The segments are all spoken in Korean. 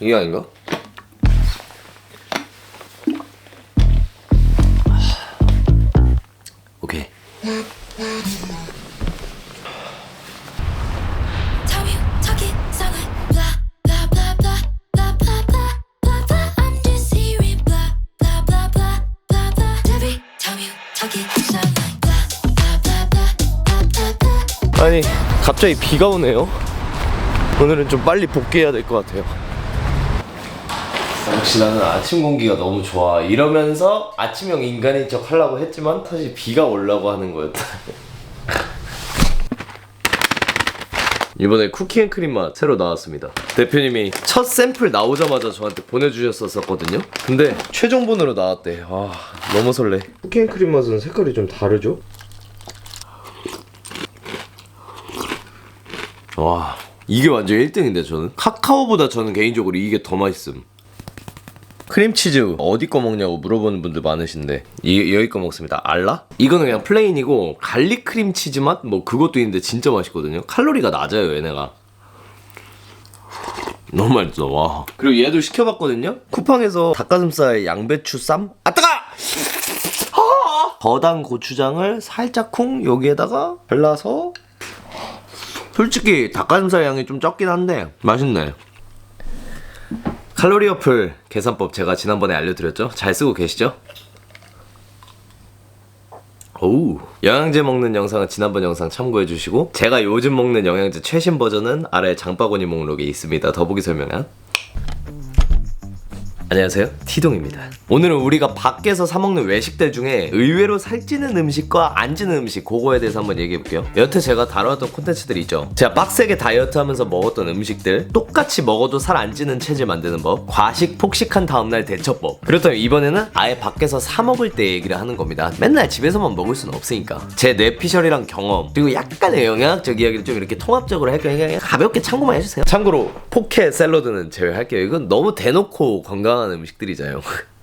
이게 아닌가? 아니 갑자기 비가 오네요. 오늘은 좀 빨리 복귀해야 될 것 같아요. 역시 나는 아침 공기가 너무 좋아. 이러면서 아침형 인간인 척 하려고 했지만 사실 비가 오려고 하는 거였다. 이번에 쿠키앤크림 맛 새로 나왔습니다. 대표님이 첫 샘플 나오자마자 저한테 보내주셨었거든요. 근데 최종본으로 나왔대. 아 너무 설레. 쿠키앤크림 맛은 색깔이 좀 다르죠? 와 이게 완전 1등인데 저는 카카오보다 저는 개인적으로 이게 더 맛있음 크림치즈 어디 거 먹냐고 물어보는 분들 많으신데 이, 여기 거 먹습니다 알라? 이거는 그냥 플레인이고 갈릭 크림치즈 맛? 뭐 그것도 있는데 진짜 맛있거든요 칼로리가 낮아요 얘네가 너무 맛있어 와 그리고 얘도 시켜봤거든요 쿠팡에서 닭가슴살 양배추 쌈? 아 뜨거! 아! 거당 고추장을 살짝 쿵 여기에다가 발라서 솔직히 닭가슴살 양이 좀 적긴 한데 맛있네. 칼로리 어플 계산법 제가 지난번에 알려드렸죠? 잘 쓰고 계시죠? 오우 영양제 먹는 영상은 지난번 영상 참고해 주시고 제가 요즘 먹는 영양제 최신 버전은 아래 장바구니 목록에 있습니다. 더보기 설명란 안녕하세요. 티동입니다. 오늘은 우리가 밖에서 사 먹는 외식들 중에 의외로 살찌는 음식과 안 찌는 음식 그거에 대해서 한번 얘기해 볼게요. 여태 제가 다뤄왔던 콘텐츠들이 있죠. 제가 빡세게 다이어트 하면서 먹었던 음식들 똑같이 먹어도 살 안 찌는 체질 만드는 법 과식 폭식한 다음날 대처법. 그렇다면 이번에는 아예 밖에서 사 먹을 때 얘기를 하는 겁니다. 맨날 집에서만 먹을 수는 없으니까. 제 뇌피셜이랑 경험 그리고 약간의 영양학적 이야기를 좀 이렇게 통합적으로 할게요 그냥 가볍게 참고만 해주세요. 참고로 포케 샐러드는 제외할게요. 이건 너무 대놓고 건강 한 음식들이잖아요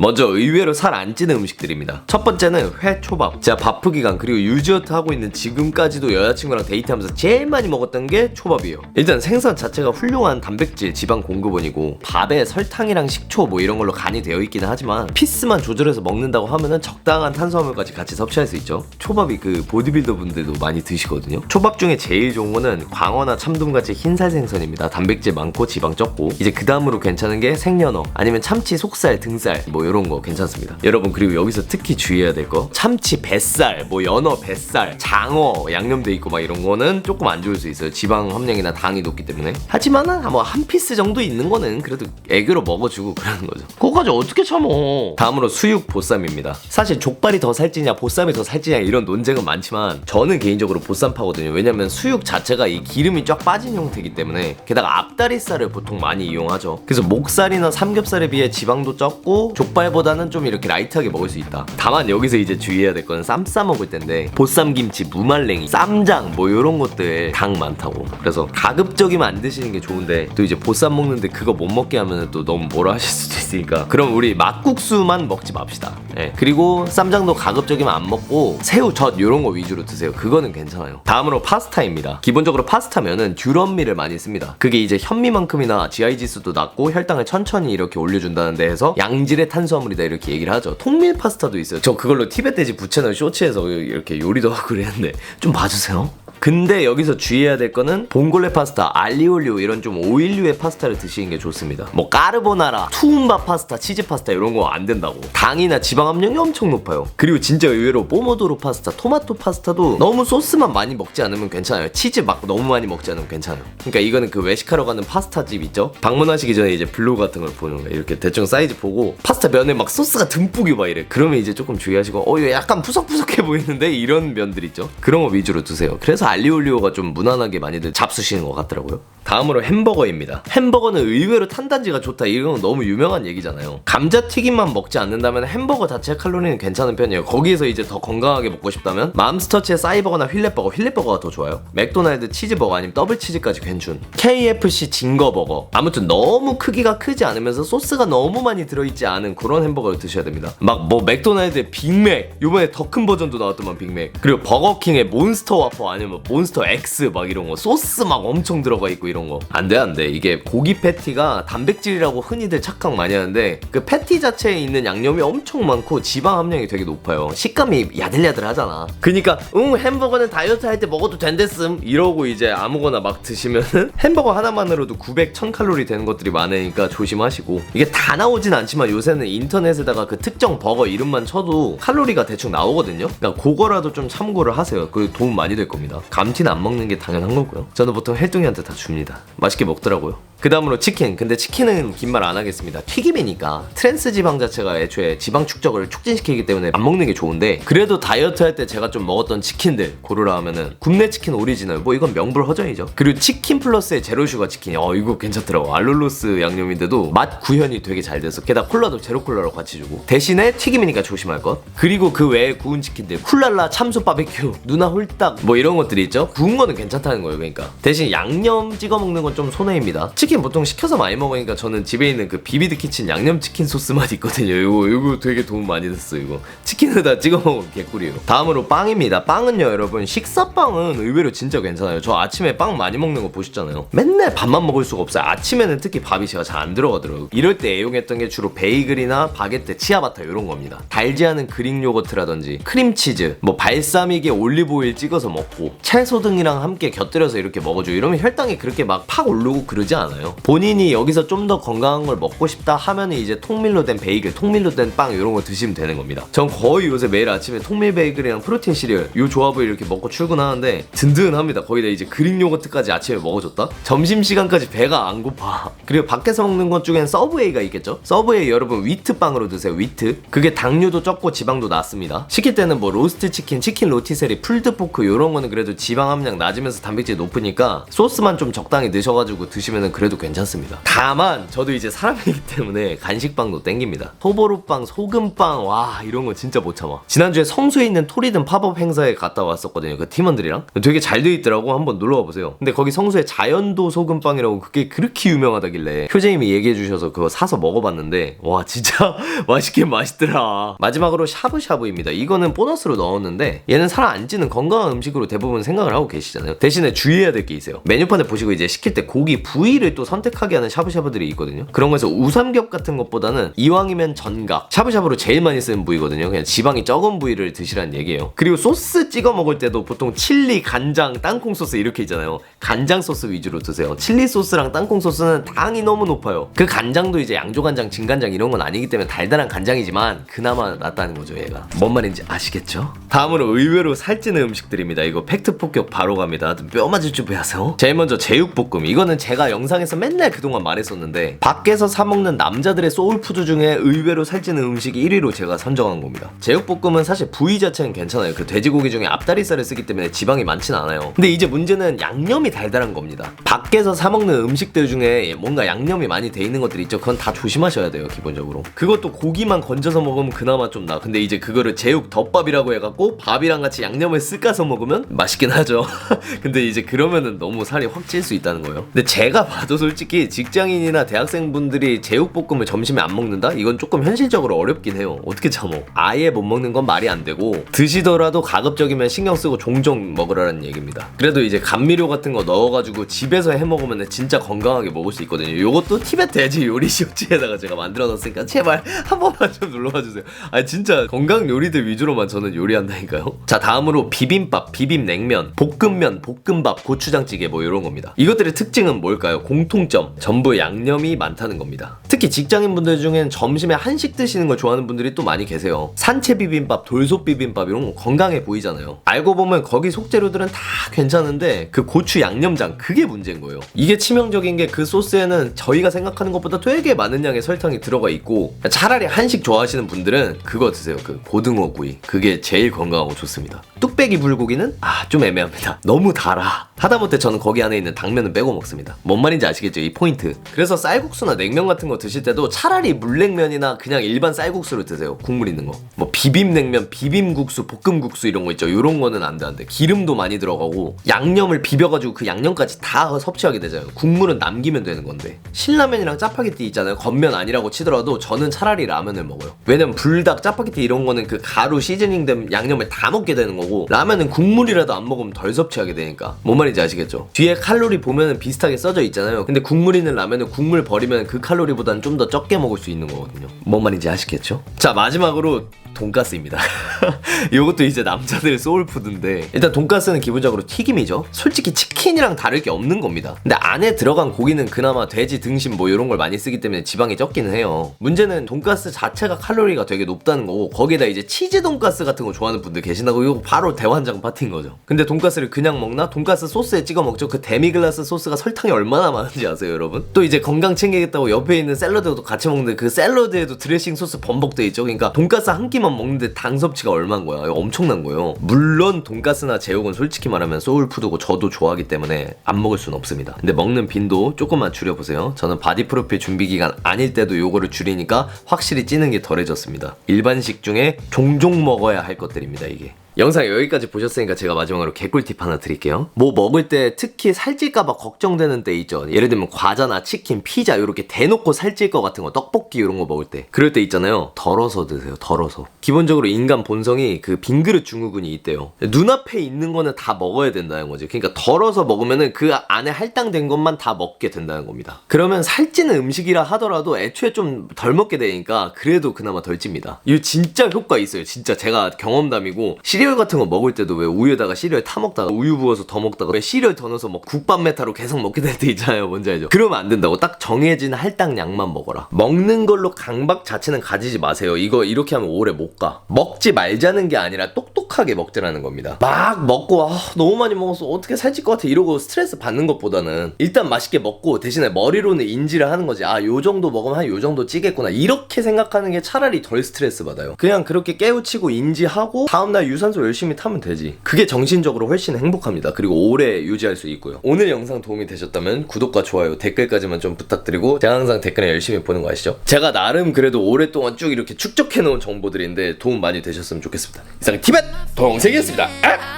먼저 의외로 살 안 찌는 음식들입니다. 첫 번째는 회 초밥. 제가 바쁘 기간 그리고 유지어트 하고 있는 지금까지도 여자친구랑 데이트하면서 제일 많이 먹었던 게 초밥이에요. 일단 생선 자체가 훌륭한 단백질, 지방 공급원이고 밥에 설탕이랑 식초 뭐 이런 걸로 간이 되어 있기는 하지만 피스만 조절해서 먹는다고 하면은 적당한 탄수화물까지 같이 섭취할 수 있죠. 초밥이 그 보디빌더 분들도 많이 드시거든요. 초밥 중에 제일 좋은 거는 광어나 참돔 같이 흰살 생선입니다. 단백질 많고 지방 적고 이제 그 다음으로 괜찮은 게 생연어 아니면 참치 속살 등살 뭐 이런 거 괜찮습니다. 여러분 그리고 여기서 특히 주의해야 될 거 참치 뱃살 뭐 연어 뱃살 장어 양념돼 있고 막 이런 거는 조금 안 좋을 수 있어요. 지방 함량이나 당이 높기 때문에 하지만은 뭐한 피스 정도 있는 거는 그래도 애교로 먹어주고 그러는 거죠. 그거까지 어떻게 참어? 다음으로 수육 보쌈입니다. 사실 족발이 더 살찌냐 보쌈이 더 살찌냐 이런 논쟁은 많지만 저는 개인적으로 보쌈파거든요. 왜냐면 수육 자체가 이 기름이 쫙 빠진 형태이기 때문에 게다가 앞다리살을 보통 많이 이용하죠. 그래서 목살이나 삼겹살에 비해 지방도 적고 족발 보다는 좀 이렇게 라이트하게 먹을 수 있다. 다만 여기서 이제 주의해야 될 거는 쌈 싸 먹을 텐데 보쌈 김치, 무말랭이, 쌈장 뭐 이런 것들 당 많다고. 그래서 가급적이면 안 드시는 게 좋은데 또 이제 보쌈 먹는데 그거 못 먹게 하면 또 너무 뭐라 하실 수도 있으니까 그럼 우리 막국수만 먹지 맙시다. 예. 그리고 쌈장도 가급적이면 안 먹고 새우, 젓 이런 거 위주로 드세요. 그거는 괜찮아요. 다음으로 파스타입니다. 기본적으로 파스타면은 듀럼미를 많이 씁니다. 그게 이제 현미만큼이나 GI 지수도 낮고 혈당을 천천히 이렇게 올려준다는 데에서 양질의 탄 수화물이다 이렇게 얘기를 하죠. 통밀 파스타도 있어요. 저 그걸로 티벳 돼지 부채널 쇼츠에서 이렇게 요리도 하고 그랬는데 좀 봐주세요. 근데 여기서 주의해야 될 거는 봉골레 파스타, 알리올리오 이런 좀 오일류의 파스타를 드시는 게 좋습니다. 뭐 까르보나라, 투움바 파스타, 치즈 파스타 이런 거 안 된다고. 당이나 지방 함량이 엄청 높아요. 그리고 진짜 의외로 뽀모도로 파스타, 토마토 파스타도 너무 소스만 많이 먹지 않으면 괜찮아요. 치즈 막 너무 많이 먹지 않으면 괜찮아요. 그러니까 이거는 그 외식하러 가는 파스타 집 있죠? 방문하시기 전에 이제 블로그 같은 걸 보는 거예요. 이렇게 대충 사이즈 보고 파스타 면에 막 소스가 듬뿍이 막 이래. 그러면 이제 조금 주의하시고 어 이거 약간 푸석푸석해 보이는데 이런 면들 있죠? 그런 거 위주로 드세요. 그래서 알리올리오가 좀 무난하게 많이들 잡수시는 것 같더라고요. 다음으로 햄버거입니다. 햄버거는 의외로 탄단지가 좋다. 이런 건 너무 유명한 얘기잖아요. 감자튀김만 먹지 않는다면 햄버거 자체 칼로리는 괜찮은 편이에요. 거기에서 이제 더 건강하게 먹고 싶다면 맘스터치의 싸이버거나 휠렛버거, 휠렛버거가 더 좋아요. 맥도날드 치즈버거 아니면 더블 치즈까지 괜춘. KFC 징거버거. 아무튼 너무 크기가 크지 않으면서 소스가 너무 많이 들어있지 않은 그런 햄버거를 드셔야 됩니다. 막 뭐 맥도날드의 빅맥, 요번에 더 큰 버전도 나왔더만 빅맥. 그리고 버거킹의 몬스터 와퍼 아니면 몬스터 X 막 이런 거 소스 막 엄청 들어가 있고 이런 거. 안 돼, 안 돼. 이게 고기 패티가 단백질이라고 흔히들 착각 많이 하는데 그 패티 자체에 있는 양념이 엄청 많고 지방 함량이 되게 높아요. 식감이 야들야들하잖아. 그니까 응 햄버거는 다이어트 할 때 먹어도 된댔음 이러고 이제 아무거나 막 드시면은 햄버거 하나만으로도 900, 1000칼로리 되는 것들이 많으니까 조심하시고 이게 다 나오진 않지만 요새는 인터넷에다가 그 특정 버거 이름만 쳐도 칼로리가 대충 나오거든요. 그러니까 그거라도 좀 참고를 하세요. 그 도움 많이 될 겁니다. 감튀는 안 먹는 게 당연한 거고요. 저는 보통 헬뚱이한테 다 줍니다. 맛있게 먹더라고요. 그 다음으로 치킨. 근데 치킨은 긴 말 안 하겠습니다. 튀김이니까 트랜스 지방 자체가 애초에 지방 축적을 촉진시키기 때문에 안 먹는 게 좋은데 그래도 다이어트 할 때 제가 좀 먹었던 치킨들 고르라 하면은 굽네 치킨 오리지널 뭐 이건 명불허전이죠. 그리고 치킨 플러스의 제로 슈가 치킨. 어 이거 괜찮더라고. 알룰로스 양념인데도 맛 구현이 되게 잘 돼서 게다가 콜라도 제로 콜라로 같이 주고 대신에 튀김이니까 조심할 것. 그리고 그 외에 구운 치킨들 쿨랄라 참수 바베큐 누나 홀딱 뭐 이런 것들이 있죠. 구운 거는 괜찮다는 거예요. 그러니까 대신 양념 찍어 먹는 건 좀 손해입니다. 치킨 보통 시켜서 많이 먹으니까 저는 집에 있는 그 비비드 키친 양념 치킨 소스 맛 있거든요. 이거 이거 되게 도움 많이 됐어 이거. 치킨에다 찍어 먹으면 개꿀이에요. 다음으로 빵입니다. 빵은요 여러분 식사빵은 의외로 진짜 괜찮아요. 저 아침에 빵 많이 먹는 거 보셨잖아요. 맨날 밥만 먹을 수가 없어요. 아침에는 특히 밥이 제가 잘 안 들어가더라고요. 이럴 때 애용했던 게 주로 베이글이나 바게트, 치아바타 이런 겁니다. 달지 않은 그릭 요거트라든지 크림치즈, 뭐 발사믹에 올리브오일 찍어서 먹고 채소 등이랑 함께 곁들여서 이렇게 먹어줘. 이러면 혈당이 그렇게 막 팍 오르고 그러지 않아요. 본인이 여기서 좀 더 건강한 걸 먹고 싶다 하면 이제 통밀로 된 베이글, 통밀로 된 빵 이런 거 드시면 되는 겁니다. 전 거의 요새 매일 아침에 통밀 베이글이랑 프로틴 시리얼 요 조합을 이렇게 먹고 출근하는데 든든합니다. 거기다 이제 그릭 요거트까지 아침에 먹어줬다. 점심 시간까지 배가 안 고파. 그리고 밖에서 먹는 것 중엔 서브웨이가 있겠죠. 서브웨이 여러분 위트 빵으로 드세요. 위트. 그게 당류도 적고 지방도 낮습니다. 시킬 때는 뭐 로스트 치킨, 치킨 로티세리, 풀드 포크 요런 거는 그래도 지방 함량 낮으면서 단백질 높으니까 소스만 좀 적당히 넣으셔가지고 드시면은 그래도 괜찮습니다. 다만 저도 이제 사람이기 때문에 간식빵도 땡깁니다. 소보루빵, 소금빵 와 이런 거 진짜 못 참아. 지난주에 성수에 있는 토리든 팝업 행사에 갔다 왔었거든요. 그 팀원들이랑 되게 잘 돼 있더라고 한번 놀러 와보세요. 근데 거기 성수에 자연도 소금빵이라고 그게 그렇게 유명하다길래 효재님이 얘기해 주셔서 그거 사서 먹어봤는데 와 진짜 맛있긴 맛있더라. 마지막으로 샤브샤브입니다. 이거는 보너스로 넣었는데 얘는 살 안 찌는 건강한 음식으로 대부분 생각을 하고 계시잖아요. 대신에 주의해야 될 게 있어요. 메뉴판에 보시고 이제 시킬 때 고기 부위를 또 선택하게 하는 샤브샤브들이 있거든요. 그런 거에서 우삼겹 같은 것보다는 이왕이면 전각 샤브샤브로 제일 많이 쓰는 부위거든요. 그냥 지방이 적은 부위를 드시라는 얘기예요. 그리고 소스 찍어 먹을 때도 보통 칠리, 간장, 땅콩 소스 이렇게 있잖아요. 간장 소스 위주로 드세요. 칠리 소스랑 땅콩 소스는 당이 너무 높아요. 그 간장도 이제 양조간장, 진간장 이런 건 아니기 때문에 달달한 간장이지만 그나마 낫다는 거죠, 얘가. 뭔 말인지 아시겠죠? 다음으로 의외로 살찌는 음식들입니다. 이거 팩트 폭격 바로 갑니다. 뼈 맞을 준비하세요. 제일 먼저 제육볶음. 이거는 제가 영상에서 맨날 그동안 말했었는데 밖에서 사 먹는 남자들의 소울푸드 중에 의외로 살찌는 음식 1위로 제가 선정한 겁니다. 제육볶음은 사실 부위 자체는 괜찮아요. 그 돼지고기 중에 앞다리살을 쓰기 때문에 지방이 많진 않아요. 근데 이제 문제는 양념이 달달한 겁니다. 밖에서 사 먹는 음식들 중에 뭔가 양념이 많이 돼 있는 것들 있죠. 그건 다 조심하셔야 돼요, 기본적으로. 그것도 고기만 건져서 먹으면 그나마 좀 나. 근데 이제 그거를 제육 덮밥이라고 해갖고 밥이랑 같이 양념을 쓱 까서 먹으면 맛있 긴 하죠. 근데 이제 그러면은 너무 살이 확 찔 수 있다는 거예요. 근데 제가 봐도 솔직히 직장인이나 대학생분들이 제육볶음을 점심에 안 먹는다? 이건 조금 현실적으로 어렵긴 해요. 어떻게 참어? 아예 못 먹는 건 말이 안 되고 드시더라도 가급적이면 신경 쓰고 종종 먹으라는 얘기입니다. 그래도 이제 감미료 같은 거 넣어가지고 집에서 해 먹으면 진짜 건강하게 먹을 수 있거든요. 요것도 티벳 돼지 요리 쇼츠에다가 제가 만들어 놨으니까 제발 한 번만 좀 눌러봐 주세요. 아 진짜 건강 요리들 위주로만 저는 요리한다니까요. 자 다음으로 비빔밥, 비빔냉면, 볶음면, 볶음밥, 고추장찌개 뭐 이런 겁니다. 이것들의 특징은 뭘까요? 공통점 전부 양념이 많다는 겁니다. 특히 직장인분들 중엔 점심에 한식 드시는 걸 좋아하는 분들이 또 많이 계세요. 산채 비빔밥, 돌솥 비빔밥 이런 거 건강해 보이잖아요. 알고 보면 거기 속재료들은 다 괜찮은데 그 고추 양념장 그게 문제인 거예요. 이게 치명적인 게 그 소스에는 저희가 생각하는 것보다 되게 많은 양의 설탕이 들어가 있고 차라리 한식 좋아하시는 분들은 그거 드세요. 그 고등어 구이 그게 제일 건강하고 좋습니다. 뚝배기 불고기는 아좀 애매합니다. 너무 달아. 하다못해 저는 거기 안에 있는 당면은 빼고 먹습니다. 뭔 말인지 아시겠죠? 이 포인트. 그래서 쌀국수나 냉면 같은 거 드실 때도 차라리 물냉면이나 그냥 일반 쌀국수로 드세요. 국물 있는 거. 뭐 비빔냉면, 비빔국수, 볶음국수 이런 거 있죠. 이런 거는 안 돼. 기름도 많이 들어가고 양념을 비벼가지고 그 양념까지 다 섭취하게 되잖아요. 국물은 남기면 되는 건데. 신라면이랑 짜파게티 있잖아요. 겉면 아니라고 치더라도 저는 차라리 라면을 먹어요. 왜냐면 불닭, 짜파게티 이런 거는 그 가루 시즈닝 된 양념을 다 먹게 되는 거고 라면은 국물이라도 안 먹으면 덜 섭취하게 되니까. 뭔 말인지 아시겠죠? 뒤에 칼로리 보면은 비슷하게 써져 있잖아요. 근데 국물 있는 라면은 국물 버리면 그 칼로리보다는 좀 더 적게 먹을 수 있는 거거든요. 뭔 말인지 아시겠죠? 자 마지막으로 돈가스입니다. 이것도 이제 남자들 소울푸드인데 일단 돈가스는 기본적으로 튀김이죠. 솔직히 치킨이랑 다를 게 없는 겁니다. 근데 안에 들어간 고기는 그나마 돼지 등심 뭐 이런 걸 많이 쓰기 때문에 지방이 적기는 해요. 문제는 돈가스 자체가 칼로리가 되게 높다는 거고 거기에다 이제 치즈 돈가스 같은 거 좋아하는 분들 계신다고 이거 바로 대환장 파티인 거죠. 근데 돈가스를 그냥 먹나? 돈가스 소스에 찍어 먹죠. 그 데미글라스 소스가 설탕이 얼마나 많은지 아세요, 여러분? 또 이제 건강 챙기겠다고 옆에 있는 샐러드도 같이 먹는데 그 샐러드에도 드레싱 소스 범벅돼 있죠. 그러니까 돈가스 한 끼만 먹는데 당 섭취가 얼마인 거야? 엄청난 거예요. 물론 돈가스나 제육은 솔직히 말하면 소울푸드고 저도 좋아하기 때문에 안 먹을 수는 없습니다. 근데 먹는 빈도 조금만 줄여보세요. 저는 바디 프로필 준비 기간 아닐 때도 요거를 줄이니까 확실히 찌는 게 덜해졌습니다. 일반식 중에 종종 먹어야 할 것들입니다, 이게. 영상 여기까지 보셨으니까 제가 마지막으로 개꿀팁 하나 드릴게요. 뭐 먹을 때 특히 살찔까봐 걱정되는 때 있죠. 예를 들면 과자나 치킨, 피자 이렇게 대놓고 살찔 것 같은 거, 떡볶이 이런 거 먹을 때. 그럴 때 있잖아요. 덜어서 드세요. 덜어서. 기본적으로 인간 본성이 그 빈그릇 증후군이 있대요. 눈앞에 있는 거는 다 먹어야 된다는 거지. 그러니까 덜어서 먹으면은 그 안에 할당된 것만 다 먹게 된다는 겁니다. 그러면 살찌는 음식이라 하더라도 애초에 좀 덜 먹게 되니까 그래도 그나마 덜 찝니다. 이거 진짜 효과 있어요. 진짜 제가 경험담이고 시리 얼 같은 거 먹을 때도 왜 우유에다가 시리얼 타 먹다가 우유 부어서 더 먹다가 왜 시리얼 더 넣어서 뭐 국밥 메타로 계속 먹게 될 때 있잖아요. 뭔지 알죠? 그러면 안 된다고. 딱 정해진 할당량만 먹어라. 먹는 걸로 강박 자체는 가지지 마세요. 이거 이렇게 하면 오래 못 가. 먹지 말자는 게 아니라 똑똑하게 먹자라는 겁니다. 막 먹고 아 너무 많이 먹어서 어떻게 살찔 것 같아 이러고 스트레스 받는 것보다는 일단 맛있게 먹고 대신에 머리로는 인지를 하는 거지. 아 요 정도 먹으면 한 요 정도 찌겠구나. 이렇게 생각하는 게 차라리 덜 스트레스 받아요. 그냥 그렇게 깨우치고 인지하고 다음날 유산소 열심히 타면 되지. 그게 정신적으로 훨씬 행복합니다. 그리고 오래 유지할 수 있고요. 오늘 영상 도움이 되셨다면 구독과 좋아요, 댓글까지만 좀 부탁드리고 제가 항상 댓글에 열심히 보는 거 아시죠? 제가 나름 그래도 오랫동안 쭉 이렇게 축적해 놓은 정보들인데 도움 많이 되셨으면 좋겠습니다. 이상 티벳 동생이었습니다. 아!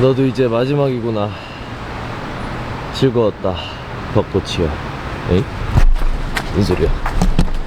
너도 이제 마지막이구나. 즐거웠다. 벚꽃이여. 에이? 무슨 소리야?